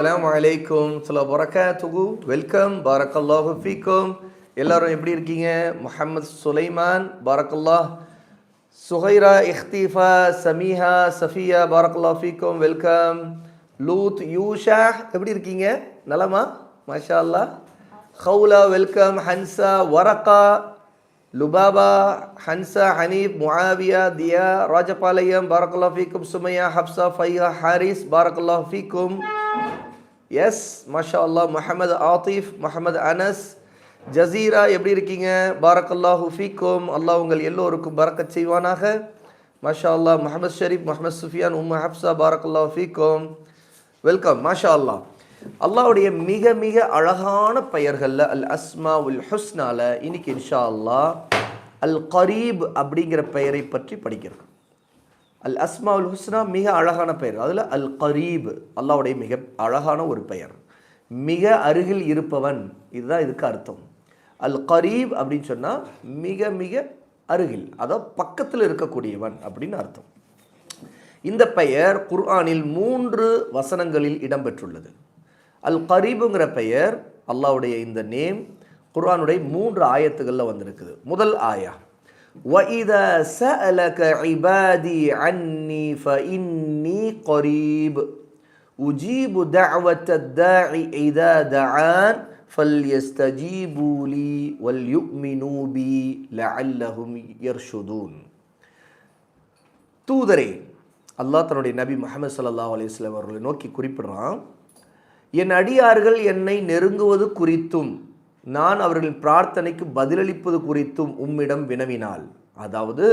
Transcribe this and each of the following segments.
அலாம் வலைக்கும் சில வரகாத்துகு வெல்கம் பாரக்கல்லாஹு ஃபீக்கும் எல்லாரும் எப்படி இருக்கீங்க? முஹம்மது சுலைமான். பாரக்கல்லாஹ். சுஹைரா இஹ்தீஃபா சமீஹா சஃபியா பாரக்கல்லா ஃபீக்கும். வெல்கம் லூத் யூஷா எப்படி இருக்கீங்க? நலமா? மாஷா அல்லாஹ் ஹவுலா வெல்கம் ஹன்சா வரகா லுபாபா ஹன்சா ஹனீப் முஆவியா தியா ராஜபாளையம். பாரக்கல்லா ஃபீக்கும். சுமையா ஹப்சா ஃபையா ஹாரிஸ். பாரக்கல்லா ஃபீக்கும். எஸ் மஷா அல்லாஹ் முஹமது ஆத்திஃப் முஹமது அனஸ் ஜசீரா எப்படி இருக்கீங்க? பாரக்கல்லா ஃபீக்கும் அல்லாஹ் உங்கள் எல்லோருக்கும் பறக்கச் செய்வானாக. மாஷா அல்லா முஹமது ஷரீப் முஹமது சுஃபியான் உம் ஹப்சா பாரக்கல்லா ஃபீக்கும் வெல்கம் மாஷா அல்லாஹ் அல்லாவுடைய மிக மிக அழகான பெயர்களில் அல் அஸ்மா உல் ஹுஸ்னால இன்னைக்கு இன்ஷா அல்லாஹ் அல் கரீப் அப்படிங்கிற பெயரை பற்றி படிக்கிறோம். அல் அஸ்மா உல் ஹுஸ்னா மிக அழகான பெயர். அதில் அல் கரீப் அல்லாவுடைய மிக அழகான ஒரு பெயர். மிக அருகில் இருப்பவன். இதுதான் இதுக்கு அர்த்தம். அல் கரீப் அப்படின்னு சொன்னால் மிக மிக அருகில் அதாவது பக்கத்தில் இருக்கக்கூடியவன் அப்படின்னு அர்த்தம். இந்த பெயர் குர்ஆனில் மூன்று வசனங்களில் இடம்பெற்றுள்ளது. அல் கரீபுங்கிற பெயர் அல்லாஹ்வுடைய இந்த நேம் குர்ஆனுடைய மூன்று ஆயத்துகளில் வந்திருக்குது. முதல் ஆயா. وَإِذَا سَأَلَكَ عِبَادِي عَنِّي فَإِنِّي قَرِيبٌ أُجِيبُ دَعْوَةَ الدَّاعِ إِذَا دَعَانِ فَلْيَسْتَجِيبُوا لِي وَلْيُؤْمِنُوا بِي لَعَلَّهُمْ يَرْشُدُونَ தூதரே அல்லாஹ் தன்னுடைய நபி முஹம்மது ஸல்லல்லாஹு அலைஹி வஸல்லம் அவர்களை நோக்கி குறிப்பிடுறான் என் அடியார்கள் என்னை நெருங்குவது குறித்தும் நான் அவர்களின் பிரார்த்தனைக்கு பதிலளிப்பது குறித்தும் உம்மிடம் வினவினால். அதாவது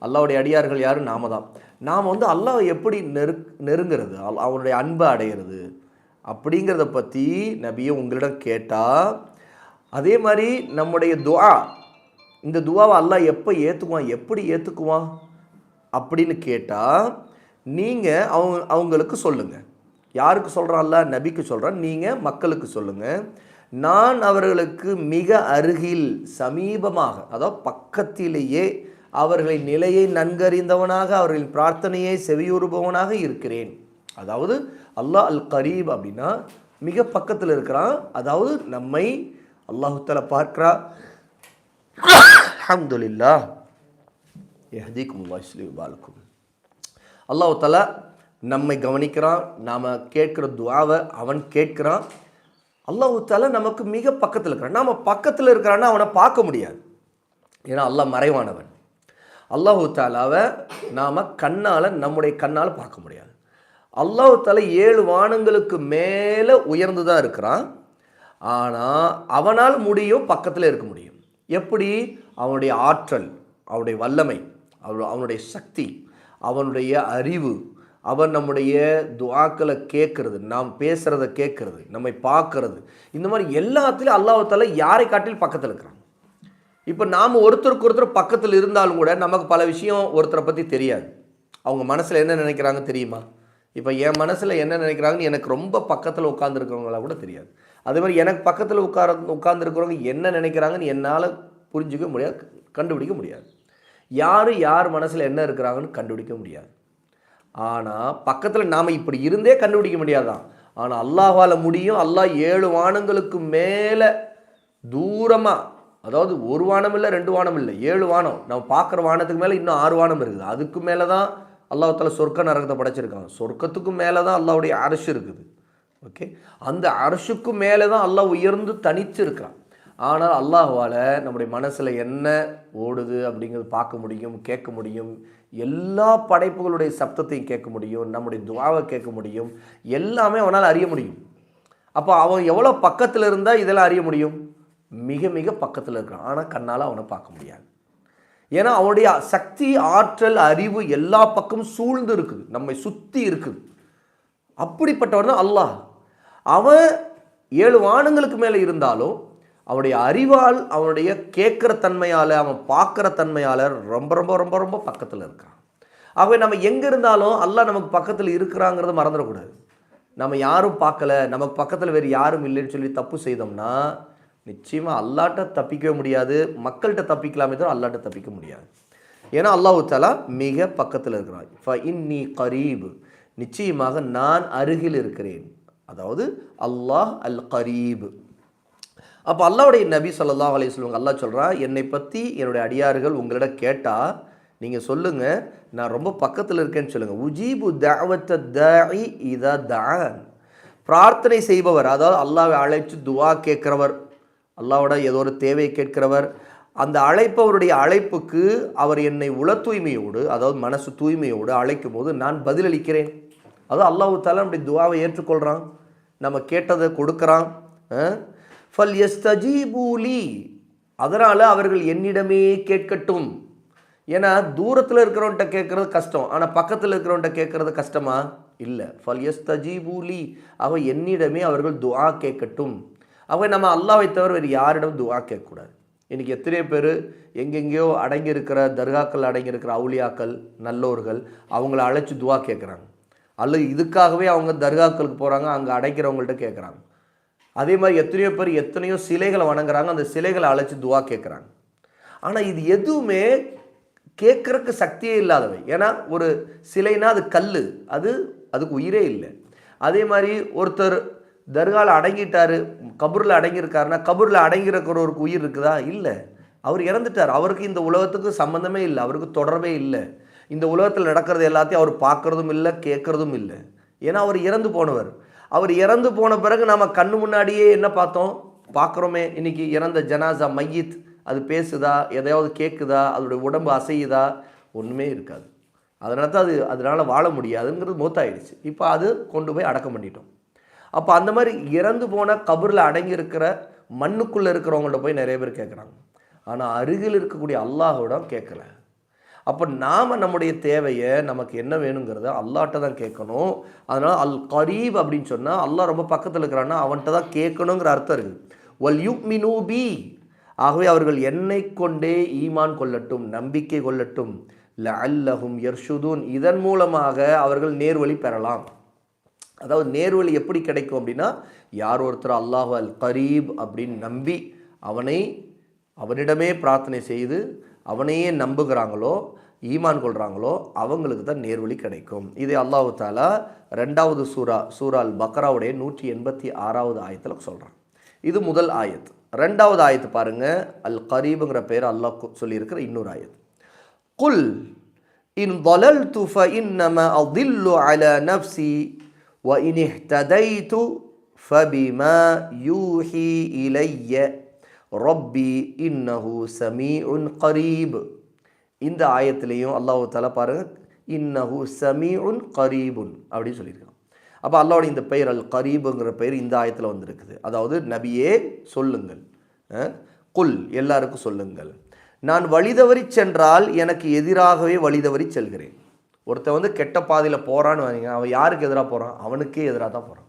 அல்லாவுடைய அடியார்கள் யாரும் நாம தான். நாம் வந்து அல்லாஹ் எப்படி நெரு நெருங்கிறது? அல்- அவனுடைய அன்பை அடையிறது? அப்படிங்கிறத பற்றி நபியை உங்களிடம் கேட்டால் அதே மாதிரி நம்முடைய துவா இந்த துவாவை அல்லாஹ் எப்போ ஏற்றுக்குவான் எப்படி ஏற்றுக்குவான் அப்படின்னு கேட்டால் நீங்கள் அவங்க அவங்களுக்கு சொல்லுங்கள் யாருக்கு சொல்கிறான்ல நபிக்கு சொல்கிறான் நீங்கள் மக்களுக்கு சொல்லுங்கள் நான் அவர்களுக்கு மிக அருகில் சமீபமாக அதாவது பக்கத்திலேயே அவர்களின் நிலையை நன்கறிந்தவனாக அவர்களின் பிரார்த்தனையை செவியுறுபவனாக இருக்கிறேன். அதாவது அல்லாஹ் அல் கரீப் அப்படின்னா மிக பக்கத்தில் இருக்கிறான். அதாவது நம்மை அல்லாஹு பார்க்கிறா அஹமதுல்லா யஹ்திக்கும் அல்லாஹ் இஸ்லி பாலக்கும் அல்லாஹ் நம்மை கவனிக்கிறான். நாம் கேட்குற துவாவை அவன் கேட்கிறான். அல்லாஹு தால நமக்கு மிக பக்கத்தில் இருக்கிறான். நாம் பக்கத்தில் இருக்கிறான்னா அவனை பார்க்க முடியாது. ஏன்னா அல்லாஹ் மறைவானவன். அல்லாஹு தாலாவை நாம் கண்ணால் நம்முடைய கண்ணால் பார்க்க முடியாது. அல்லாஹு தாலா ஏழு வானங்களுக்கு மேலே உயர்ந்து தான் இருக்கிறான். ஆனால் அவனால் முடியும் பக்கத்தில் இருக்க முடியும். எப்படி? அவனுடைய ஆற்றல் அவனுடைய வல்லமை அவனுடைய சக்தி அவனுடைய அறிவு அவர் நம்முடைய துவாக்களை கேட்கறது நாம் பேசுகிறத கேட்கறது நம்மை பார்க்கறது. இந்த மாதிரி எல்லாத்துலேயும் அல்லாஹ் யாரை காட்டிலும் பக்கத்தில் இருக்கிறாங்க இப்போ நாம் ஒருத்தருக்கு ஒருத்தர் பக்கத்தில் இருந்தாலும் கூட நமக்கு பல விஷயம் ஒருத்தரை பற்றி தெரியாது. அவங்க மனசில் என்ன நினைக்கிறாங்க தெரியுமா? இப்போ என் மனசில் என்ன நினைக்கிறாங்கன்னு எனக்கு ரொம்ப பக்கத்தில் உட்காந்துருக்கிறவங்களா கூட தெரியாது. அதே மாதிரி எனக்கு பக்கத்தில் உட்கார உட்காந்துருக்கிறவங்க என்ன நினைக்கிறாங்கன்னு என்னால் புரிஞ்சிக்க முடியாது கண்டுபிடிக்க முடியாது. யார் யார் மனசில் என்ன இருக்கிறாங்கன்னு கண்டுபிடிக்க முடியாது. ஆனால் பக்கத்தில் நாம் இப்படி இருந்தே கண்டுபிடிக்க முடியாதான் ஆனால் அல்லாஹால் முடியும். அல்லாஹ் ஏழு வானங்களுக்கு மேலே தூரமாக அதாவது ஒரு வானம் இல்லை ரெண்டு வானம் இல்லை ஏழு வானம். நம்ம பார்க்குற வானத்துக்கு மேலே இன்னும் ஆறு வானம் இருக்குது. அதுக்கு மேலே தான் அல்லாஹ் சொர்க்க நரகத்தை படைச்சிருக்காங்க. சொர்க்கத்துக்கும் மேலே தான் அல்லாவுடைய அரசு இருக்குது. ஓகே? அந்த அரசுக்கும் மேலே தான் அல்லாஹ் உயர்ந்து தனித்து இருக்கிறான் ஆனால் அல்லாஹ்வால நம்முடைய மனசில் என்ன ஓடுது அப்படிங்கிறது பார்க்க முடியும் கேட்க முடியும். எல்லா படைப்புகளுடைய சப்தத்தையும் கேட்க முடியும் நம்முடைய துவாவை கேட்க முடியும் எல்லாமே அவனால் அறிய முடியும். அப்போ அவன் எவ்வளோ பக்கத்தில் இருந்தால் இதெல்லாம் அறிய முடியும்? மிக மிக பக்கத்தில் இருக்கிறான். ஆனால் கண்ணால் அவனை பார்க்க முடியாது. ஏன்னா அவனுடைய சக்தி ஆற்றல் அறிவு எல்லா பக்கமும் சூழ்ந்து இருக்குது. நம்மை சுற்றி இருக்குது. அப்படிப்பட்டவன் தான் அல்லாஹ். அவன் ஏழு வானங்களுக்கு மேலே இருந்தாலும் அவனுடைய அறிவால் அவனுடைய கேட்குற தன்மையால் அவன் பார்க்குற தன்மையால் ரொம்ப ரொம்ப ரொம்ப ரொம்ப பக்கத்தில் இருக்கான். ஆகவே நம்ம எங்கே இருந்தாலும் அல்லாஹ் நமக்கு பக்கத்தில் இருக்கிறாங்கிறத மறந்துடக்கூடாது. நம்ம யாரும் பார்க்கல நமக்கு பக்கத்தில் வேறு யாரும் இல்லைன்னு சொல்லி தப்பு செய்தோம்னா நிச்சயமாக அல்லாட்ட தப்பிக்கவே முடியாது. மக்கள்கிட்ட தப்பிக்கலாமே தவிர அல்லாட்ட தப்பிக்க முடியாது. ஏன்னா அல்லாஹு தாலா மிக பக்கத்தில் இருக்கிறான். ஃப இன்னி கரீப். நிச்சயமாக நான் அருகில் இருக்கிறேன். அதாவது அல்லாஹ் அல் கரீப். அப்போ அல்லாவுடைய நபி ஸல்லல்லாஹு அலைய சொல்லுவாங்க அல்லா சொல்கிறான் என்னை பற்றி என்னுடைய அடியார்கள் உங்களிடம் கேட்டால் நீங்கள் சொல்லுங்கள் நான் ரொம்ப பக்கத்தில் இருக்கேன்னு சொல்லுங்கள் உஜீபு தஅவத்த தாஇ இதா தான் பிரார்த்தனை செய்பவர் அதாவது அல்லாவை அழைச்சி துவா கேட்கிறவர் அல்லாவோட ஏதோ ஒரு தேவையை கேட்கிறவர் அந்த அழைப்பவருடைய அழைப்புக்கு அவர் என்னை உள தூய்மையோடு அதாவது மனசு தூய்மையோடு அழைக்கும் போது நான் பதிலளிக்கிறேன். அதாவது அல்லாஹு தாலா நம்முடைய துவாவை ஏற்றுக்கொள்கிறான் நம்ம கேட்டதை கொடுக்குறான் ஃபல் எஸ்தஜீபூலி அதனால் அவர்கள் என்னிடமே கேட்கட்டும். ஏன்னா தூரத்தில் இருக்கிறவன்ட்ட கேட்குறது கஷ்டம். ஆனால் பக்கத்தில் இருக்கிறவன்ட்ட கேட்குறது கஷ்டமா? இல்லை. ஃபல் எஸ்தஜீபூலி அவ என்னிடமே அவர்கள் துவா கேட்கட்டும். அவ நம்ம அல்லாவை தவிர வேறு யாரிடம் துவா கேட்கக்கூடாது. இன்றைக்கி எத்தனை பேர் எங்கெங்கேயோ அடங்கியிருக்கிற தர்காக்கள் அடங்கியிருக்கிற அவுளியாக்கள் அவுலியாக்கள் நல்லோர்கள் அவங்கள அழைச்சி துவா கேட்குறாங்க. அல்லது இதுக்காகவே அவங்க தர்காக்களுக்கு போகிறாங்க அங்கே அடைக்கிறவங்கள்ட்ட கேட்குறாங்க. அதே மாதிரி எத்தனையோ பேர் எத்தனையோ சிலைகளை வணங்குறாங்க அந்த சிலைகளை அழைச்சி துவா கேட்குறாங்க ஆனால் இது எதுவுமே கேட்குறக்கு சக்தியே இல்லாதவை. ஏன்னா ஒரு சிலைனா அது கல் அது அதுக்கு உயிரே இல்லை. அதே மாதிரி ஒருத்தர் தர்காவில் அடங்கிட்டாரு கபூரில் அடங்கியிருக்காருன்னா கபூரில் அடங்கியிருக்கிறவருக்கு உயிர் இருக்குதா? இல்லை. அவர் இறந்துட்டார். அவருக்கு இந்த உலகத்துக்கு சம்மந்தமே இல்லை. அவருக்கு தொடர்பே இல்லை. இந்த உலகத்தில் நடக்கிறது எல்லாத்தையும் அவர் பார்க்குறதும் இல்லை கேட்குறதும் இல்லை. ஏன்னா அவர் இறந்து போனவர். அவர் இறந்து போன பிறகு நம்ம கண்ணு முன்னாடியே என்ன பார்த்தோம்? பார்க்குறோமே இன்னைக்கு இறந்த ஜனாசா மையத் அது பேசுதா? எதையாவது கேட்குதா அதோடைய உடம்பு அசையுதா? ஒன்றுமே இருக்காது. அதனால தான் அது அதனால் வாழ முடியாதுங்கிறது மூத்தாயிடுச்சு. இப்போ அது கொண்டு போய் அடக்கம் பண்ணிட்டோம். அப்போ அந்த மாதிரி இறந்து போன கபரில் அடங்கி இருக்கிற மண்ணுக்குள்ளே இருக்கிறவங்கள்ட்ட போய் நிறைய பேர் கேட்குறாங்க ஆனால் அருகில் இருக்கக்கூடிய அல்லாஹோட கேட்கல அப்போ நாம் நம்முடைய தேவையை நமக்கு என்ன வேணுங்கிறத அல்லாட்ட தான் கேட்கணும். அதனால் அல் கரீப் அப்படின்னு சொன்னால் அல்லாஹ் ரொம்ப பக்கத்தில் இருக்கிறான்னா அவன்கிட்ட தான் கேட்கணுங்கிற அர்த்தம் இருக்குது ஒல் யுக் மினூ பி. ஆகவே அவர்கள் என்னை கொண்டே ஈமான் கொள்ளட்டும் நம்பிக்கை கொள்ளட்டும். ல அல்லஹும் யர்ஷுதூன். இதன் மூலமாக அவர்கள் நேர்வழி பெறலாம். அதாவது நேர்வழி எப்படி கிடைக்கும் அப்படின்னா யார் ஒருத்தர் அல்லாஹ் அல் கரீப் அப்படின்னு நம்பி அவனை அவனிடமே பிரார்த்தனை செய்து அவனையே நம்புகிறாங்களோ ஈமான் கொள்கிறாங்களோ அவங்களுக்கு தான் நேர்வழி கிடைக்கும். இது அல்லாஹு தாலா ரெண்டாவது சூரா சூரால் பக்ராவுடைய நூற்றி எண்பத்தி ஆறாவது ஆயத்தில் சொல்கிறான் இது முதல் ஆயத். ரெண்டாவது ஆயத்து பாருங்கள் அல் கரீபுங்கிற பேர் அல்லாஹ் சொல்லியிருக்கிற இன்னொரு ஆயத். குல் இன் வலல் துஃப இன் இன்னம அதில்லு அல நப்சி வ இனி ததை து ஃபபிம யூஹி இலைய. ரொப்பி இன்னஹு சமீ உன் கரீப் இந்த ஆயத்திலையும் அல்லாஹு தலை பாருங்க இன்னஹு சமீ உன் கரீபுன் அப்படின்னு சொல்லியிருக்கான். அப்போ அல்லாவோட இந்த பெயர் அல் கரீபுங்கிற பெயர் இந்த ஆயத்தில் வந்திருக்குது. அதாவது நபியே சொல்லுங்கள். குல் எல்லாருக்கும் சொல்லுங்கள். நான் வழிதவறி சென்றால் எனக்கு எதிராகவே வழிதவறி செல்கிறேன். ஒருத்தன் வந்து கெட்ட பாதையில் போகிறான்னு வரீங்க அவன் யாருக்கு எதிராக போகிறான் அவனுக்கே எதிராக தான் போகிறான்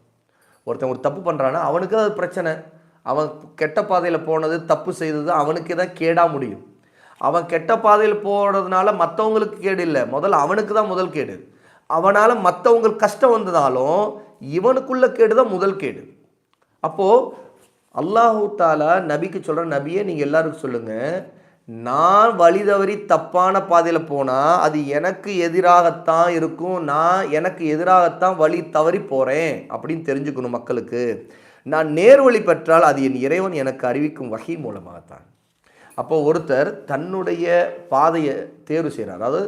ஒருத்தன் ஒரு தப்பு பண்ணுறான்னா அவனுக்கு அது பிரச்சனை. அவன் கெட்ட பாதையில் போனது தப்பு செய்தது அவனுக்கு தான் கேடா முடியும். அவன் கெட்ட பாதையில் போகிறதுனால மற்றவங்களுக்கு கேடு இல்லை. முதல்ல அவனுக்கு தான் முதல் கேடு. அவனால் மற்றவங்களுக்கு கஷ்டம் வந்ததாலும் இவனுக்குள்ள கேடு தான் முதல் கேடு. அப்போது அல்லாஹு தாலா நபிக்கு சொல்கிற நபியே நீங்கள் எல்லாருக்கும் சொல்லுங்கள் நான் வழி தவறி தப்பான பாதையில் போனால் அது எனக்கு எதிராகத்தான் இருக்கும். நான் எனக்கு எதிராகத்தான் வழி தவறி போகிறேன் அப்படின்னு தெரிஞ்சுக்கணும் மக்களுக்கு. நான் நேர்வழி பெற்றால் அது என் இறைவன் எனக்கு அறிவிக்கும் வகை மூலமாகத்தான். அப்போ ஒருத்தர் தன்னுடைய பாதையை தேர்வு செய்கிறார். அதாவது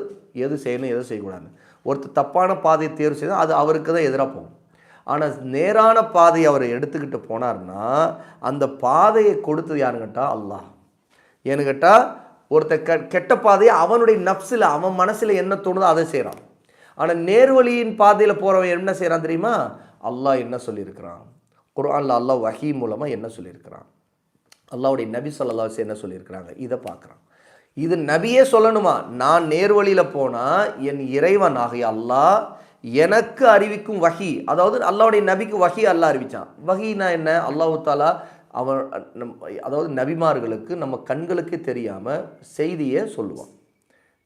எது செய்யணும் எது செய்யக்கூடாது ஒருத்தர் தப்பான பாதையை தேர்வு செய்தால் அது அவருக்கு தான் எதிராக போகும். ஆனால் நேரான பாதையை அவர் எடுத்துக்கிட்டு போனார்னா அந்த பாதையை கொடுத்தது யாருன்னு கேட்டால் அல்லாஹ். ஏன்னு கேட்டால் ஒருத்தர் கெ கெட்ட பாதையை அவனுடைய நப்ஸில் அவன் மனசில் என்ன தோணுதோ அதை செய்கிறான். ஆனால் நேர்வழியின் பாதையில் போகிறவன் என்ன செய்கிறான் தெரியுமா? அல்லாஹ் என்ன சொல்லியிருக்கிறான்? குர்ஆன்ல அல்லாஹ் வஹி மூலமாக என்ன சொல்லியிருக்கிறான்? அல்லாவுடைய நபி ஸல்லல்லாஹு என்ன சொல்லியிருக்கிறாங்க? இதை பார்க்குறான். இது நபியே சொல்லணுமா? நான் நேர்வழியில் போனால் என் இறைவன் ஆகிய அல்லாஹ் எனக்கு அறிவிக்கும் வகி அதாவது அல்லாவுடைய நபிக்கு வகி அல்லாஹ் அறிவிச்சான். வகினா என்ன? அல்லாஹு தாலா அவன் நம் அதாவது நபிமார்களுக்கு நம்ம கண்களுக்கே தெரியாமல் செய்தியை சொல்லுவான்.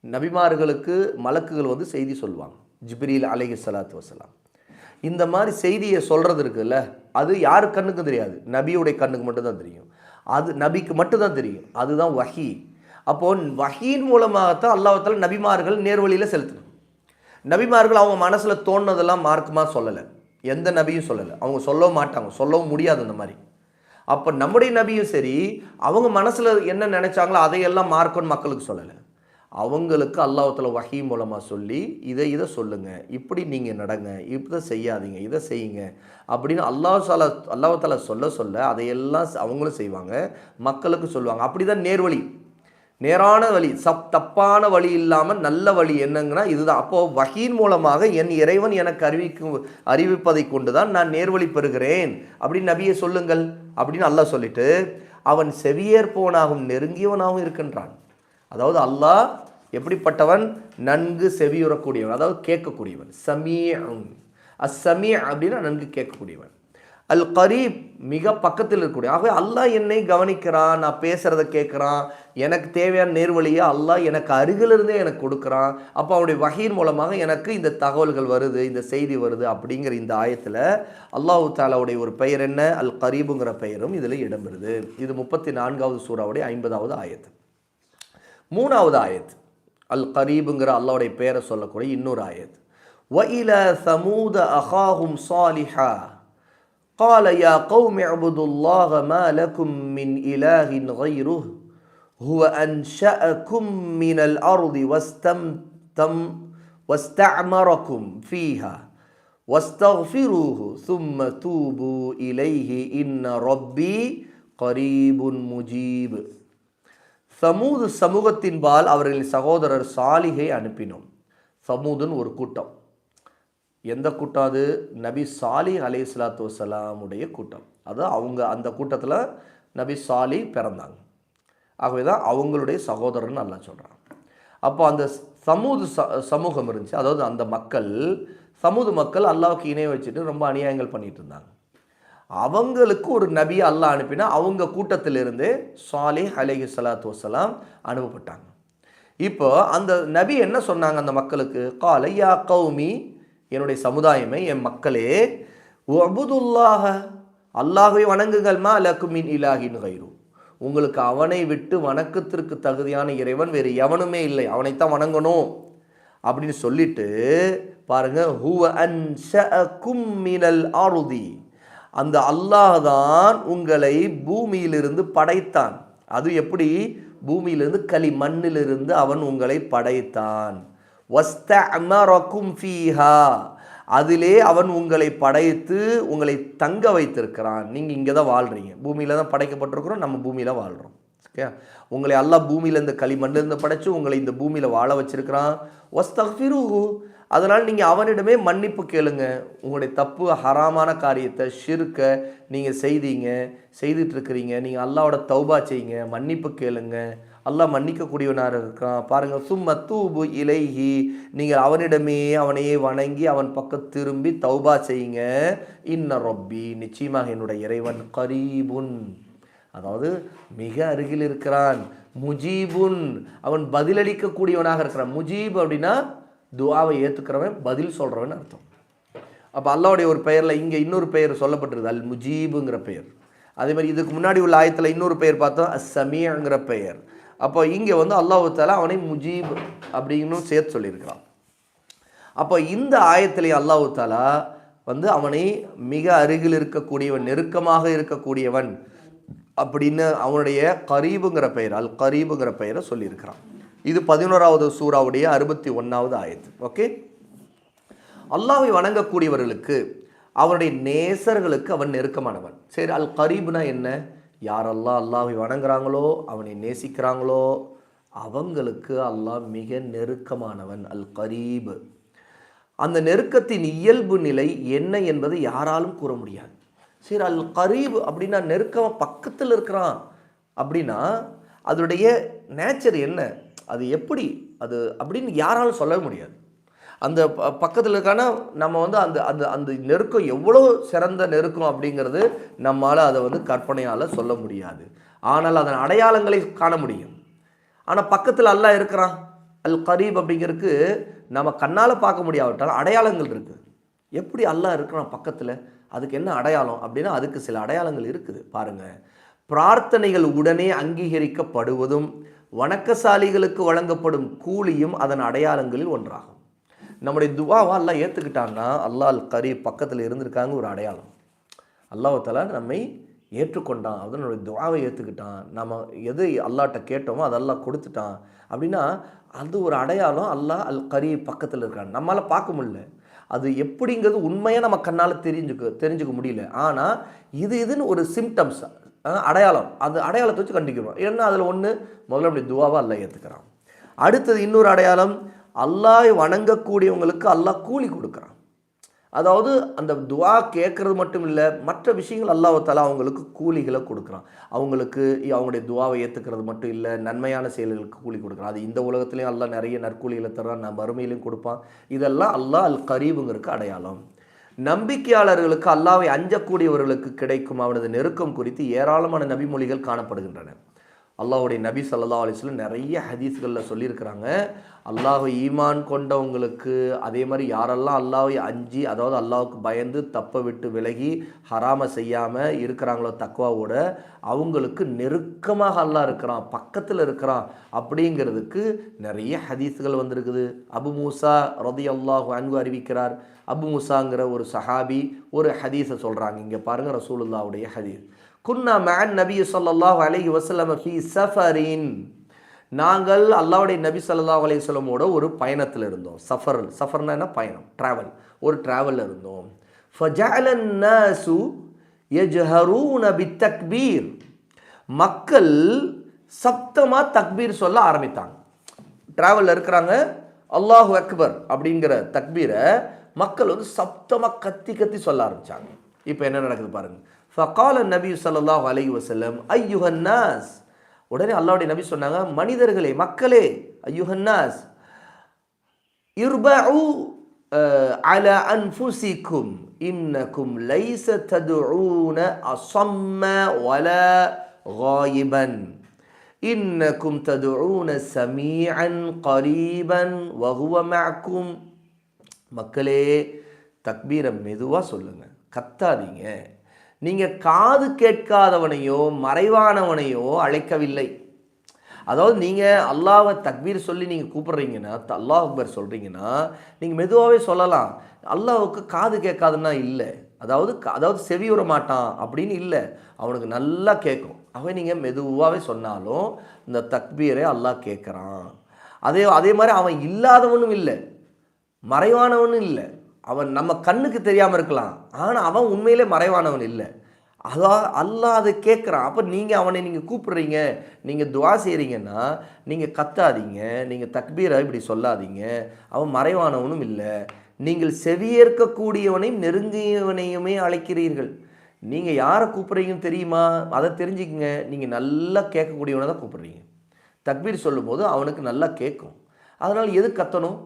நபிமார்களுக்கு மலக்குகள் வந்து செய்தி சொல்லுவாங்க. ஜிப்ரீல் அலைஹி ஸலாத்து வசலாம் இந்த மாதிரி செய்தியை சொல்கிறது இருக்குல்ல அது யார் கண்ணுக்கும் தெரியாது. நபியுடைய கண்ணுக்கு மட்டும்தான் தெரியும். அது நபிக்கு மட்டும்தான் தெரியும். அதுதான் வஹி. அப்போது வஹியின் மூலமாகத்தான் அல்லாஹ்தால நபிமார்கள் நேர்வழியில் செலுத்தணும். நபிமார்கள் அவங்க மனசில் தோணுனதெல்லாம் மார்க்கமாக சொல்லலை. எந்த நபியும் சொல்லலை. அவங்க சொல்லவும் மாட்டாங்க. சொல்லவும் முடியாது அந்த மாதிரி. அப்போ நம்முடைய நபியும் சரி அவங்க மனசில் என்ன நினச்சாங்களோ அதையெல்லாம் மார்க்கம்னு மக்களுக்கு சொல்லலை. அவங்களுக்கு அல்லாஹத்தில் வகை மூலமாக சொல்லி இதை இதை சொல்லுங்கள் இப்படி நீங்கள் நடங்க. இதை செய்யாதீங்க. இதை செய்யுங்க. அப்படின்னு அல்லாஹ் சால அல்லாஹால சொல்ல சொல்ல அதையெல்லாம் அவங்களும் செய்வாங்க. மக்களுக்கு சொல்லுவாங்க. அப்படி தான் நேர்வழி நேரான வழி. சப் தப்பான வழி இல்லாமல் நல்ல வழி என்னங்கன்னா இதுதான். அப்போது வகையின் மூலமாக என் இறைவன் எனக்கு அறிவிக்கும் அறிவிப்பதை கொண்டு தான் நான் நேர்வழி பெறுகிறேன். அப்படின்னு நபியை சொல்லுங்கள். அப்படின்னு அல்லாஹ் சொல்லிட்டு அவன் செவியேற்பவனாகவும் நெருங்கியவனாகவும் இருக்கின்றான். அதாவது அல்லாஹ் எப்படிப்பட்டவன்? நன்கு செவியுறக்கூடியவன் அதாவது கேட்கக்கூடியவன். சமீஅன். அஸ்ஸமீ அப்படின்னா நன்கு கேட்கக்கூடியவன். அல் கரீப் மிக பக்கத்தில் இருக்கக்கூடிய ஆகவே அல்லாஹ் என்னை கவனிக்கிறான் நான் பேசுகிறத கேட்குறான் எனக்கு தேவையான நேர்வழியை அல்லாஹ் எனக்கு அருகிலிருந்தே எனக்கு கொடுக்குறான் அப்போ அவனுடைய வகையின் மூலமாக எனக்கு இந்த தகவல்கள் வருது இந்த செய்தி வருது அப்படிங்கிற இந்த ஆயத்தில் அல்லாஹு தாலாவுடைய ஒரு பெயர் என்ன? அல் கரீபுங்கிற பெயரும் இதில் இடம்பெறுது. இது முப்பத்தி நான்காவது சூறாவுடைய ஐம்பதாவது ஆயத்து. மூணாவது ஆயத்து. அல் கரீபுங்கிற அல்லாவுடைய பெயரை சொல்லக்கூடிய இன்னொரு ஆயத் وَإِلَى ثَمُودَ أَخَاهُمْ صَالِحًا قال يا قوم اعبدوا الله ما لكم من إله غيره هو أنشأكم من الأرض واستمتم واستعمركم فيها واستغفروه ثم توبوا إليه إن ربي قريب مجيب சமூது சமூகத்தின்பால் அவர்களின் சகோதரர் சாலிகை அனுப்பினோம். சமூதுன்னு ஒரு கூட்டம். எந்த கூட்டம் அது? நபி சாலி அலை சலாத்து வசலாமுடைய கூட்டம். அது அவங்க அந்த கூட்டத்தில் நபி சாலி பிறந்தாங்க. ஆகவே தான் அவங்களுடைய சகோதரர்னு நல்லா சொல்கிறாங்க அப்போ அந்த சமூது ச சமூகம் இருந்துச்சு. அதாவது அந்த மக்கள் சமூது மக்கள் அல்லாவுக்கு இணைய வச்சுட்டு ரொம்ப அநியாயங்கள் பண்ணிட்டு இருந்தாங்க. அவங்களுக்கு ஒரு நபி அல்லாஹ் அனுப்பினா அவங்க கூட்டத்திலிருந்து சாலே அலைஹி சலாத்து வசலாம் அனுப்பப்பட்டாங்க. இப்போ அந்த நபி என்ன சொன்னாங்க அந்த மக்களுக்கு? காலையா கௌமி என்னுடைய சமுதாயமே என் மக்களே அபுதுல்லாக அல்லாஹை வணங்குகள்மா லக்குமின் இலாகின் கயிறு உங்களுக்கு அவனை விட்டு வணக்கத்திற்கு தகுதியான இறைவன் வேறு எவனுமே இல்லை. அவனைத்தான் வணங்கணும். அப்படின்னு சொல்லிட்டு பாருங்க ஹுவ ச மினல் ஆருதி அந்த அல்லாஹ் தான் உங்களை பூமியிலிருந்து படைத்தான். அது எப்படி? பூமியிலிருந்து களி மண்ணிலிருந்து அவன் உங்களை படைத்தான். வஸ்தமரக்கும் ஃபீஹா. அதிலே அவன் உங்களை படைத்து உங்களை தங்க வைத்திருக்கிறான். நீங்கள் இங்கே தான் வாழ்கிறீங்க பூமியில் தான் படைக்கப்பட்டிருக்கிறோம் நம்ம பூமியில் வாழ்கிறோம் ஓகே? உங்களை அல்லாஹ் பூமியில் இந்த களிமண்ணிலிருந்து படைச்சு உங்களை இந்த பூமியில் வாழ வச்சிருக்கிறான். ஒஸ்தஃபிருஹு அதனால் நீங்கள் அவனிடமே மன்னிப்பு கேளுங்க. உங்களுடைய தப்பு ஹராமான காரியத்தை ஷிருக்க நீங்கள் செய்தீங்க செய்துட்ருக்குறீங்க நீங்கள் அல்லாவோட தௌபா செய்யுங்க மன்னிப்பு கேளுங்க. அல்லாஹ் மன்னிக்கக்கூடியவனாக இருக்கான். பாருங்கள் சும்ம தூபு இலைஹி. நீங்கள் அவனிடமே அவனையே வணங்கி அவன் பக்கம் திரும்பி தௌபா செய்யுங்க. இன்ன ரொப்பி. நிச்சயமாக என்னுடைய இறைவன் கரீபுன். அதாவது மிக அருகில் இருக்கிறான். முஜீபுன். அவன் பதிலளிக்கக்கூடியவனாக இருக்கிறான். முஜீப் அப்படின்னா துவாவை ஏற்றுக்கிறவன் பதில் சொல்கிறவன் அர்த்தம். அப்போ அல்லாவுடைய ஒரு பெயரில் இங்கே இன்னொரு பெயர் சொல்லப்பட்டிருது அல் முஜீபுங்கிற பெயர். அதே மாதிரி இதுக்கு முன்னாடி உள்ள ஆயத்தில் இன்னொரு பெயர் பார்த்தோம் அஸ் சமியாங்கிற பெயர். அப்போ இங்கே வந்து அல்லாஹு தாலா அவனை முஜீப் அப்படின்னு சேர்த்து சொல்லியிருக்கிறான். அப்போ இந்த ஆயத்திலே அல்லாஹு தாலா வந்து அவனை மிக அருகில் இருக்கக்கூடியவன் நெருக்கமாக இருக்கக்கூடியவன் அப்படின்னு அவனுடைய கரீபுங்கிற பெயர் அல் கரீபுங்கிற பெயரை சொல்லியிருக்கிறான். இது பதினோராவது சூறாவுடைய அறுபத்தி ஒன்றாவது ஆயத்து. ஓகே அல்லாஹை வணங்கக்கூடியவர்களுக்கு அவனுடைய நேசர்களுக்கு அவன் நெருக்கமானவன். சரி அல் கரீப்னா என்ன? யாரெல்லாம் அல்லாஹை வணங்குறாங்களோ அவனை நேசிக்கிறாங்களோ அவங்களுக்கு அல்லாஹ் மிக நெருக்கமானவன் அல் கரீப் அந்த நெருக்கத்தின் இயல்பு நிலை என்ன என்பதை யாராலும் கூற முடியாது. சரி அல் கரீப் அப்படின்னா நெருக்கம் பக்கத்தில் இருக்கிறான் அப்படின்னா அதனுடைய நேச்சர் என்ன? அது எப்படி அது அப்படின்னு யாராலும் சொல்ல முடியாது. அந்த ப- பக்கத்தில் இருக்கான நம்ம வந்து அந்த அந்த அந்த நெருக்கம் எவ்வளோ சிறந்த நெருக்கம் அப்படிங்கிறது நம்மால் அதை வந்து கற்பனையால் சொல்ல முடியாது. ஆனால் அதன் அடையாளங்களை காண முடியும். ஆனால் பக்கத்தில் அல்லாஹ் இருக்கிறான். அல் கரீப் அப்படிங்கிறதுக்கு நம்ம கண்ணால் பார்க்க முடியாவிட்டாலும் அடையாளங்கள் இருக்குது எப்படி அல்லாஹ் இருக்கிறான் பக்கத்தில்? அதுக்கு என்ன அடையாளம் அப்படின்னா அதுக்கு சில அடையாளங்கள் இருக்குது. பாருங்கள் பிரார்த்தனைகள் உடனே அங்கீகரிக்கப்படுவதும் வணக்கசாலிகளுக்கு வழங்கப்படும் கூலியும் அதன் அடையாளங்களில் ஒன்றாகும். நம்முடைய துவாவை எல்லாம் ஏற்றுக்கிட்டான்னா அல்லாஹ் கரி பக்கத்தில் இருந்திருக்காங்க ஒரு அடையாளம். அல்லாஹால நம்மை ஏற்றுக்கொண்டான். அதனுடைய துவாவை ஏற்றுக்கிட்டான் நம்ம எது அல்லாட்ட கேட்டோமோ அதெல்லாம் கொடுத்துட்டான். அப்படின்னா அது ஒரு அடையாளம் அல்லாஹ் அல் கரி பக்கத்தில் இருக்கான். நம்மளால் பார்க்க முடியல. அது எப்படிங்கிறது உண்மையாக நம்ம கண்ணால் தெரிஞ்சுக்க தெரிஞ்சுக்க முடியல. ஆனால் இது இதுன்னு ஒரு சிம்டம்ஸ் அடையாளம். அந்த அடையாளத்தை வச்சு கண்டிக்கிறோம். ஏன்னா அதில் ஒன்று முதல்ல அப்படி துவாவை அல்ல ஏற்றுக்கிறான் அடுத்தது இன்னொரு அடையாளம் அல்லாஹ் வணங்கக்கூடியவங்களுக்கு அல்லாஹ் கூலி கொடுக்குறான். அதாவது அந்த துவா கேட்குறது மட்டும் இல்லை மற்ற விஷயங்கள் அல்லாஹால அவங்களுக்கு கூலிகளை கொடுக்குறான். அவங்களுக்கு அவங்களுடைய துவாவை ஏற்றுக்கிறது மட்டும் இல்லை நன்மையான செயல்களுக்கு கூலி கொடுக்குறான். அது இந்த உலகத்துலேயும் அல்லா நிறைய நற்கூலிகளை தர்றான் நான் மறுமையிலையும் கொடுப்பான். இதெல்லாம் அல்லாஹ் அல் கரீபுங்கிறதுக்கு அடையாளம். நம்பிக்கையாளர்களுக்கு அல்லாவை அஞ்சக்கூடியவர்களுக்கு கிடைக்கும் அவனது நெருக்கம் குறித்து ஏராளமான நபிமொழிகள் காணப்படுகின்றன. அல்லாஹுடைய நபி சல்லா அலிஸ்லம் நிறைய ஹதீஸ்களில் சொல்லியிருக்கிறாங்க. அல்லாஹ் ஈமான் கொண்டவங்களுக்கு அதே மாதிரி யாரெல்லாம் அல்லாஹை அஞ்சி அதாவது அல்லாஹுக்கு பயந்து தப்பை விட்டு விலகி ஹராம செய்யாமல் இருக்கிறாங்களோ தக்குவாவோட அவங்களுக்கு நெருக்கமாக அல்லாஹ் இருக்கிறான் பக்கத்தில் இருக்கிறான் அப்படிங்கிறதுக்கு நிறைய ஹதீஸ்கள் வந்திருக்குது. அபு மூசா ரதி அல்லாஹ் அன்பு அறிவிக்கிறார். அபு மூசாங்கிற ஒரு சஹாபி ஒரு ஹதீஸை சொல்கிறாங்க இங்கே பாருங்கள் ரசூலுல்லாவுடைய ஹதீஸ். குன்னா மேன் நபி சொல்லாஹ் அலி வசலம் ஃபி சஃபரின். நாங்கள் அல்லாவுடைய நபி சல்லாஹ் அலையுமோட ஒரு பயணத்தில் இருந்தோம். சஃபர் சஃபர்னா என்ன? பயணம் ட்ராவல் ஒரு ட்ராவலில் இருந்தோம். ஃபஜாலன்னாசு யஜ்ஹரூன தக்பீர் மக்கள் சப்தமாக தக்பீர் சொல்ல ஆரம்பித்தாங்க. ட்ராவலில் இருக்கிறாங்க அல்லாஹு அக்பர் அப்படிங்கிற தக்பீரை மக்கள் வந்து சப்தமாக கத்தி கத்தி சொல்ல ஆரம்பித்தாங்க இப்போ என்ன நடக்குது பாருங்கள் ஃபகால நபி சல்லாஹ் அலி வசல்லம் ஐயுஹன்னாஸ் உடனே அல்லாவுடைய நபி சொன்னாங்க மனிதர்களே மக்களே ஐயுஹன்னாஸ் இர்பஉ அல அன்ஃபுசிக்கும் இன்னக்கும் லைச ததுஊன அசம்ம வல காயிபன் இன்னக்கும் ததுஊன சமீஅன் கரீபன் வஹுவ மஅக்கும் மக்களே தக்பீரை மெதுவாக சொல்லுங்கள் கத்தாதீங்க. நீங்கள் காது கேட்காதவனையோ மறைவானவனையோ அழைக்கவில்லை. அதாவது நீங்கள் அல்லாவை தக்பீர் சொல்லி நீங்கள் கூப்பிட்றீங்கன்னா அல்லாஹ் அக்பர் சொல்கிறீங்கன்னா நீங்கள் மெதுவாகவே சொல்லலாம். அல்லாவுக்கு காது கேட்காதுன்னா இல்லை. அதாவது அதாவது செவி விட மாட்டான் அப்படின்னு இல்லை. அவனுக்கு நல்லா கேட்கும். அவன் நீங்கள் மெதுவாகவே சொன்னாலும் இந்த தக்பீரை அல்லாஹ் கேட்குறான். அதே அதே மாதிரி அவன் இல்லாதவனும் இல்லை. மறைவானவனும் இல்லை. அவன் நம்ம கண்ணுக்கு தெரியாமல் இருக்கலாம். ஆனால் அவன் உண்மையிலே மறைவானவன் இல்லை. அதான் அல்லா அதை கேட்குறான். அப்போ நீங்கள் அவனை நீங்கள் கூப்பிடுறீங்க நீங்கள் துவா செய்கிறீங்கன்னா நீங்கள் கத்தாதீங்க நீங்கள் தக்பீரை இப்படி சொல்லாதீங்க. அவன் மறைவானவனும் இல்லை. நீங்கள் செவியேற்கக்கூடியவனையும் நெருங்கியவனையுமே அழைக்கிறீர்கள். நீங்கள் யாரை கூப்பிட்றீங்கன்னு தெரியுமா? அதை தெரிஞ்சுக்கங்க. நீங்கள் நல்லா கேட்கக்கூடியவனை தான் கூப்பிட்றீங்க. தக்பீர் சொல்லும்போது அவனுக்கு நல்லா கேட்கும். அதனால் எது கத்தணும்?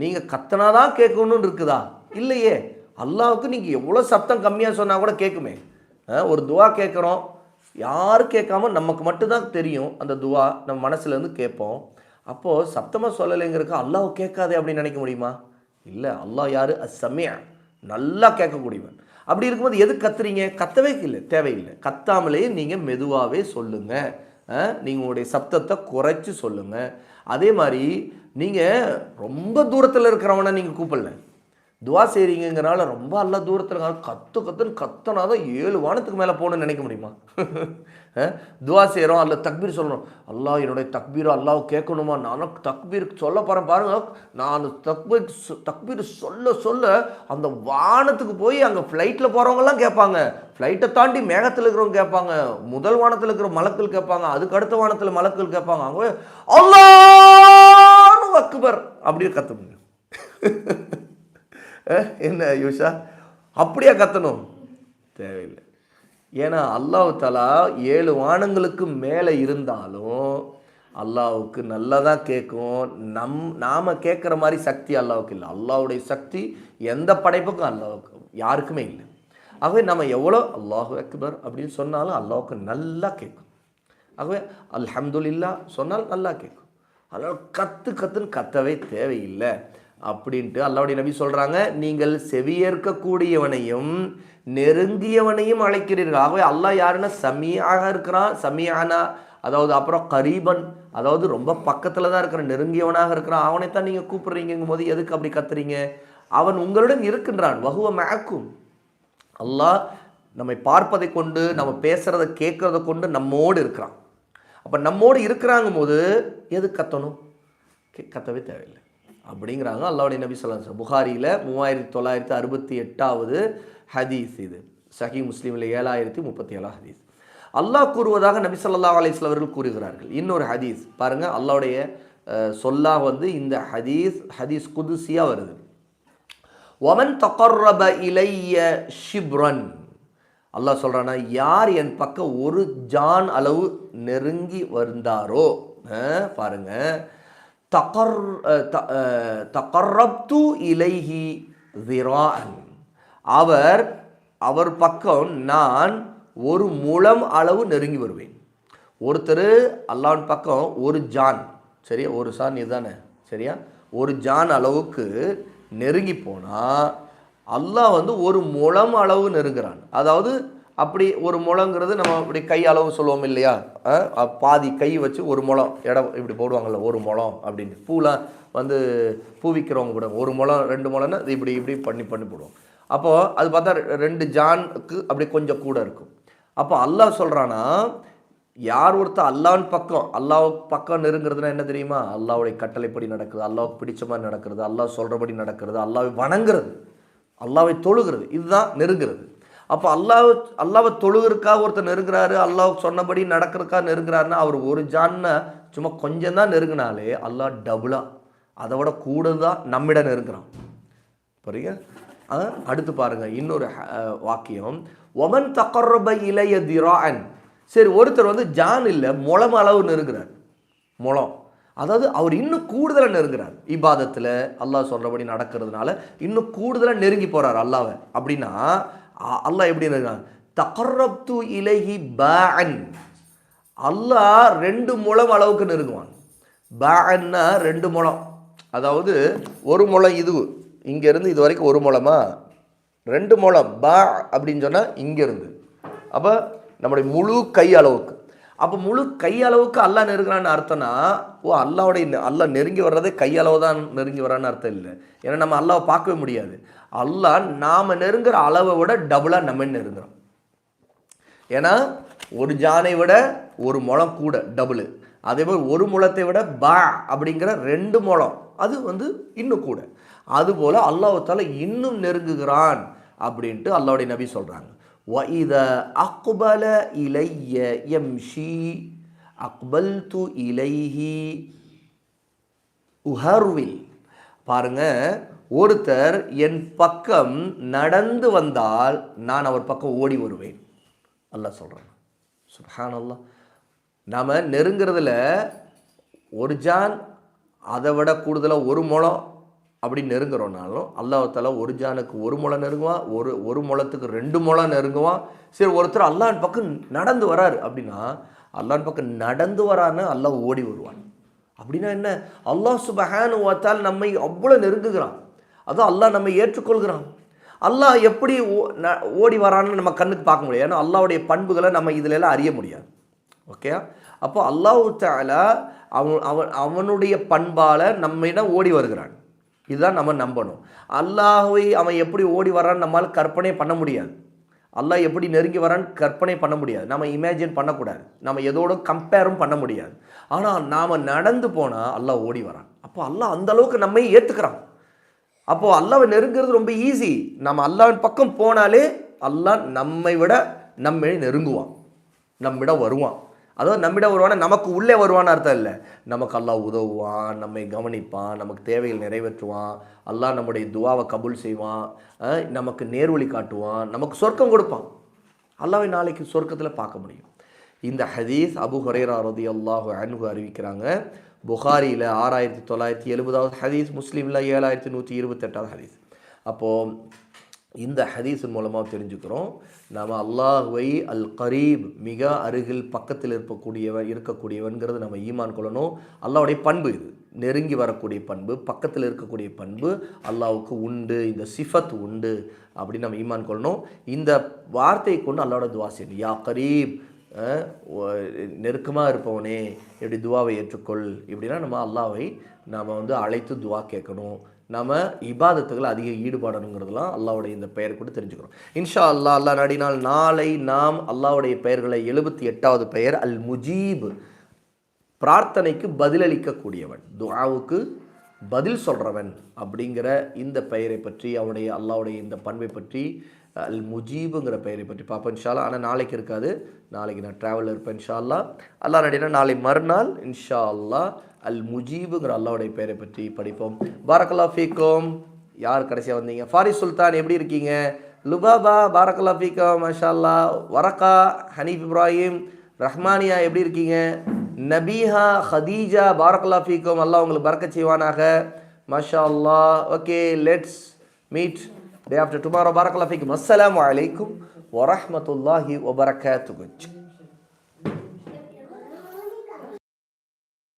நீங்கள் கத்தனாதான் கேட்கணும்னு இருக்குதா? இல்லையே. அல்லாவுக்கு நீங்கள் எவ்வளோ சத்தம் கம்மியாக சொன்னால் கூட கேட்குமே. ஒரு துவா கேட்குறோம். யாரும் கேட்காம நமக்கு மட்டும்தான் தெரியும் அந்த துவா. நம்ம மனசுலேருந்து கேட்போம். அப்போது சத்தமாக சொல்லலைங்கிறக்கு அல்லாஹ் கேட்காதே அப்படின்னு நினைக்க முடியுமா? இல்லை அல்லாஹ் யார்? அசமியா நல்லா கேட்கக்கூடியவன். அப்படி இருக்கும்போது எது கத்துறீங்க? கத்தவே இல்லை தேவையில்லை. கத்தாமலேயே நீங்கள் மெதுவாகவே சொல்லுங்கள் நீங்கள் உங்களுடைய சப்தத்தை குறைச்சி சொல்லுங்கள் அதே மாதிரி நீங்கள் ரொம்ப தூரத்தில் இருக்கிறவனை நீங்கள் கூப்பிடல. துவா செய்கிறீங்கிறனால ரொம்ப அல்ல தூரத்தில் கத்து கத்துன்னு கத்தனா தான் ஏழு வானத்துக்கு மேலே போகணும்னு நினைக்க முடியுமா? துவா செய்கிறோம் அல்ல தக்பீர் சொல்லணும். அல்லா என்னுடைய தக்பீர் அல்லாஹ் கேட்கணுமா? நானும் தக்பீர் சொல்ல போகிறேன் பாருங்கள் நான் தக்பீர் தக்பீர் சொல்ல சொல்ல அந்த வானத்துக்கு போய் அங்கே ஃப்ளைட்டில் போகிறவங்கலாம் கேட்பாங்க. ஃப்ளைட்டை தாண்டி மேகத்தில் இருக்கிறவங்க கேட்பாங்க. முதல் வானத்தில் இருக்கிற மலக்கள் கேட்பாங்க. அதுக்கு அடுத்த வானத்தில் மலக்கள் கேட்பாங்க. அங்கே அல்லான்னு அக்பர் அப்படின்னு கற்றுங்க என்ன யூஷா? அப்படியா கத்தணும்? தேவையில்லை. ஏன்னா அல்லாஹு தலா ஏழு வானங்களுக்கு மேலே இருந்தாலும் அல்லாவுக்கு நல்லதாக கேட்கும். நம் நாம் கேட்குற மாதிரி சக்தி அல்லாவுக்கு இல்லை. அல்லாவுடைய சக்தி எந்த படைப்புக்கும் அல்லாவுக்கு யாருக்குமே இல்லை. ஆகவே நம்ம எவ்வளோ அல்லாஹு அக்பர் அப்படின்னு சொன்னாலும் அல்லாவுக்கு நல்லா கேட்கும். ஆகவே அல்ஹம்துல்லா சொன்னால் நல்லா கேட்கும். அதனால் கற்று கற்றுன்னு கத்தவே தேவையில்லை. அப்படின்ட்டு அல்லாவுடைய நபி சொல்கிறாங்க நீங்கள் செவியேற்கக்கூடியவனையும் நெருங்கியவனையும் அழைக்கிறீர்கள். ஆகவே அல்லாஹ் யாருன்னா சமியாக இருக்கிறான் சமியானா அதாவது அப்புறம் கரீபன் அதாவது ரொம்ப பக்கத்தில் தான் இருக்கிற நெருங்கியவனாக இருக்கிறான். அவனைத்தான் நீங்கள் கூப்பிடுறீங்கும் போது எதுக்கு அப்படி கத்துறீங்க? அவன் உங்களுடன் இருக்கின்றான். வகுவ மேக்கும். அல்லாஹ் நம்மை பார்ப்பதை கொண்டு நம்ம பேசுகிறத கேட்குறத கொண்டு நம்மோடு இருக்கிறான். அப்போ நம்மோடு இருக்கிறாங்கும் போது எது கத்தணும்? கே கத்தவே தேவையில்லை. அப்படிங்கிறாங்க அல்லாவுடைய நபி சொல்லலாம் புகாரியில் மூவாயிரத்தி தொள்ளாயிரத்தி அறுபத்தி எட்டாவது ஹதீஸ் இது. சஹி முஸ்லீமில் ஏழாயிரத்தி முப்பத்தி ஏழாம் ஹதீஸ். அல்லாஹ் கூறுவதாக நபி சொல்லா அலைஹி அவர்கள் கூறுகிறார்கள். இன்னொரு ஹதீஸ். பாருங்கள் அல்லாவுடைய சொல்லா வந்து இந்த ஹதீஸ் ஹதீஸ் குதிசியாக வருது. ஒமன் தகர்ரப இலைய ஷிப்ரன். அல்லாஹ் சொல்கிறான்னா யார் என் பக்கம் ஒரு ஜான் அளவு நெருங்கி வந்தாரோ? பாருங்கள் தகர் த- தகர்ரப்து இலைஹி திரான் அவர் அவர் பக்கம் நான் ஒரு முழம் அளவு நெருங்கி வருவேன். ஒருத்தர் அல்லாஹ்வின் பக்கம் ஒரு ஜான் சரியா? ஒரு சான் இதுதானே சரியா? ஒரு ஜான் அளவுக்கு நெருங்கி போனால் அல்லாஹ் வந்து ஒரு முழம் அளவு நெருங்குறான். அதாவது அப்படி ஒரு முழங்கிறது நம்ம இப்படி கை அளவு சொல்லுவோம் இல்லையா? பாதி கை வச்சு ஒரு முளம் இடம் இப்படி போடுவாங்கல்ல ஒரு முளம் அப்படின்னு. பூலாம் வந்து பூ விற்கிறவங்க கூட ஒரு முளம் ரெண்டு முளம்னா இது இப்படி இப்படி பண்ணி பண்ணி போடுவோம். அப்போது அது பார்த்தா ரெ- ரெண்டு ஜானுக்கு அப்படி கொஞ்சம் கூட இருக்கும். அப்போ அல்லாஹ் சொல்கிறான்னா யார் ஒருத்தர் அல்லாஹ்வின் பக்கம் அல்லாஹ் பக்கம் நெருங்கிறதுனா என்ன தெரியுமா? அல்லாவுடைய கட்டளைப்படி நடக்குது அல்லாவுக்கு பிடிச்ச மாதிரி நடக்கிறது அல்லாஹ் சொல்கிறபடி நடக்கிறது அல்லாவை வணங்குறது அல்லாவை தொழுகிறது இதுதான் நெருங்கிறது. அப்போ அல்லாஹ் அல்லாவை தொழுகிறக்காக ஒருத்தர் நெருங்குறாரு அல்லாஹ் சொன்னபடி நடக்கிறக்கா நெருங்குறாருன்னா அவர் ஒரு ஜான்னை சும்மா கொஞ்சம் தான் நெருங்கினாலே அல்லாஹ் டபுளாக அதை விட கூட தான் நம்மிடம் நெருங்குறான். புரியுங்க ஆ, அடுத்து பாருங்க இன்னொரு வாக்கியம். ஒமன் தக்கர்ரப இளைய திரான் சரி ஒருத்தர் வந்து ஜான் இல்லை முளம் அளவு நெருங்குறார். முளம். அதாவது அவர் இன்னும் கூடுதலாக நெருங்குறார். இபாதத்தில் அல்லாஹ் சொல்கிறபடி நடக்கிறதுனால இன்னும் கூடுதலாக நெருங்கி போகிறார் அல்லாவை அப்படின்னா அல்லாஹ் எப்படி நெருங்கிறான் தகர்ரப்து இலகி பேன் அல்லாஹ் ரெண்டு முழம் அளவுக்கு நெருங்குவான். பேன்னா ரெண்டு முழம். அதாவது ஒரு முழம் இது இங்கேருந்து இது வரைக்கும் ஒரு முழமா? ரெண்டு முழம். பா அப்படின்னு சொன்னால் இங்கேருந்து. அப்போ நம்முடைய முழு கை அளவுக்கு. அப்போ முழு கை அளவுக்கு அல்லாஹ் நெருங்குறான்னு அர்த்தம்னா ஓ அல்லாவுடைய அல்லா அல்லாஹ் நெருங்கி வர்றதே கை அளவு தான் நெருங்கி வரான்னு அர்த்தம் இல்லை. ஏன்னா நம்ம அல்லாவை பார்க்கவே முடியாது. அல்லாஹ் நாம் நெருங்குற அளவை விட டபுளாக நம்ம நெருங்குறோம். ஏன்னா ஒரு ஜானை விட ஒரு முழம் கூட டபுள் அதே மாதிரி ஒரு முழத்தை விட பா அப்படிங்கிற ரெண்டு முளம் அது வந்து இன்னும் கூட. அதுபோல் அல்லாஹால இன்னும் நெருங்குகிறான் அப்படின்ட்டு அல்லாவுடைய நபி சொல்கிறாங்க வஇத அக்பல இலைய எம்ஷி அக்பல்து இலைஹி உஹர்வில். பாருங்க ஒருத்தர் என் பக்கம் நடந்து வந்தால் நான் அவர் பக்கம் ஓடி வருவேன். அல்லா சொல்கிறேன் சுப்ஹான் அல்லாஹ் நாம் நெருங்கிறதுல ஒரு ஜான் அதை விட கூடுதலாக ஒரு முளம் அப்படி நெருங்குறோம்னாலும் அல்லாஹால ஒரு ஜானுக்கு ஒரு முழம் நெருங்குவான் ஒரு ஒரு முழத்துக்கு ரெண்டு முழம் நெருங்குவான். சரி ஒருத்தர் அல்லான் பக்கம் நடந்து வராரு அப்படின்னா அல்லான் பக்கம் நடந்து வரான்னு அல்லாஹ் ஓடி வருவான். அப்படின்னா என்ன? அல்லாஹ் சுபஹானு ஓத்தால் நம்மை அவ்வளோ நெருங்குகிறான். அதுவும் அல்லாஹ் நம்ம ஏற்றுக்கொள்கிறான். அல்லாஹ் எப்படி ஓ- ந- ஓடி வரான்னு நம்ம கண்ணுக்கு பார்க்க முடியாது. ஏன்னா அல்லாவுடைய பண்புகளை நம்ம இதுல எல்லாம் அறிய முடியாது. ஓகே அப்போ அல்லாஹ் தாலா அவன் அவன் அவனுடைய பண்பால் நம்மிடம் ஓடி வருகிறான். இதுதான் நம்ம நம்பணும். அல்லாஹை அவன் எப்படி ஓடி வரான்னு நம்மால் கற்பனை பண்ண முடியாது. அல்லாஹ் எப்படி நெருங்கி வரான்னு கற்பனை பண்ண முடியாது. நம்ம இமேஜின் பண்ணக்கூடாது. நம்ம எதோட கம்பேரும் பண்ண முடியாது. ஆனால் நாம் நடந்து போனால் அல்லாஹ் ஓடி வரான். அப்போ அல்லாஹ் அந்த அளவுக்கு நம்மை ஏற்றுக்கிறான் அப்போது அல்லாவை நெருங்கிறது ரொம்ப ஈஸி நம்ம அல்லாவின் பக்கம் போனாலே அல்லாஹ் நம்மை விட நம்மை நெருங்குவான். நம்மிடம் வருவான். அதாவது நம்மிடம் வருவானா? நமக்கு உள்ளே வருவான்னு அர்த்தம் இல்லை. நமக்கு அல்லாஹ் உதவுவான் நம்மை கவனிப்பான் நமக்கு தேவைகள் நிறைவேற்றுவான். அல்லாஹ் நம்முடைய துவாவை கபூல் செய்வான். நமக்கு நேர்வழி காட்டுவான். நமக்கு சொர்க்கம் கொடுப்பான். அல்லாவை நாளைக்கு சொர்க்கத்தில் பார்க்க முடியும். இந்த ஹதீஸ் அபு ஹரேரா ரதி அல்லாஹு அன்பு அறிவிக்கிறாங்க. புகாரியில் ஆறாயிரத்தி தொள்ளாயிரத்தி எழுபதாவது ஹதீஸ் முஸ்லீமில் ஏழாயிரத்தி நூற்றி இருபத்தெட்டாவது ஹதீஸ். அப்போது இந்த ஹதீஸின் மூலமாக தெரிஞ்சுக்கிறோம் நாம் அல்லாஹுவை அல் கரீப் மிக அருகில் பக்கத்தில் இருக்கக்கூடியவன் இருக்கக்கூடியவன்கிறது நம்ம ஈமான் கொள்ளணும். அல்லாவுடைய பண்பு இது. நெருங்கி வரக்கூடிய பண்பு பக்கத்தில் இருக்கக்கூடிய பண்பு அல்லாவுக்கு உண்டு இந்த சிஃபத் உண்டு அப்படின்னு நம்ம ஈமான் கொள்ளணும். இந்த வார்த்தையை கொண்டு அல்லாவோட துவா செய்யணும். யா கரீப் நெருக்கமாக இருப்பவனே இப்படி துவாவை ஏற்றுக்கொள். இப்படின்னா நம்ம அல்லாவை நாம் வந்து அழைத்து துவா கேட்கணும். நம்ம இபாதத்துகள் அதிக ஈடுபாடணுங்கிறதுலாம் அல்லாவுடைய இந்த பெயர் கூட தெரிஞ்சுக்கிறோம் இன்ஷா அல்லாஹ் அல்லா நாடினால் நாளை நாம் அல்லாவுடைய பெயர்களை எழுபத்தி எட்டாவது பெயர் அல் முஜீப் பிரார்த்தனைக்கு பதிலளிக்கக்கூடியவன் துவாவுக்கு பதில் சொல்கிறவன் அப்படிங்கிற இந்த பெயரை பற்றி அவனுடைய அல்லாவுடைய இந்த பண்பை பற்றி அல் முஜீபுங்கிற பெயரை பற்றி பார்ப்போம் இன்ஷால்லா ஆனால் நாளைக்கு இருக்காது. நாளைக்கு நான் ட்ராவலில் இருப்பேன் இன்ஷால்லா அல்லா அல்லா நடினா நாளை மறுநாள் இன்ஷா அல்லா அல் முஜீபுங்கிற அல்லாவுடைய பெயரை பற்றி படிப்போம். பாரக்கல்லா ஃபீக்கும். யார் கடைசியாக வந்தீங்க? ஃபாரிஸ் சுல்தான் எப்படி இருக்கீங்க? லுபாபா பாரக்கல்லா ஃபீக்கம் மஷா வரக்கா ஹனீஃப் இப்ராஹிம் ரஹ்மானியா எப்படி இருக்கீங்க? நபீஹா ஹதீஜா பாரக்கல்லா ஃபீக்கும். அல்லாஹ் உங்களுக்கு பறக்க செய்வானாக. மஷா அல்லா okay let's meet Day after tomorrow, Barakallah Fikum. Assalamu alaikum wa rahmatullahi wa barakatuh.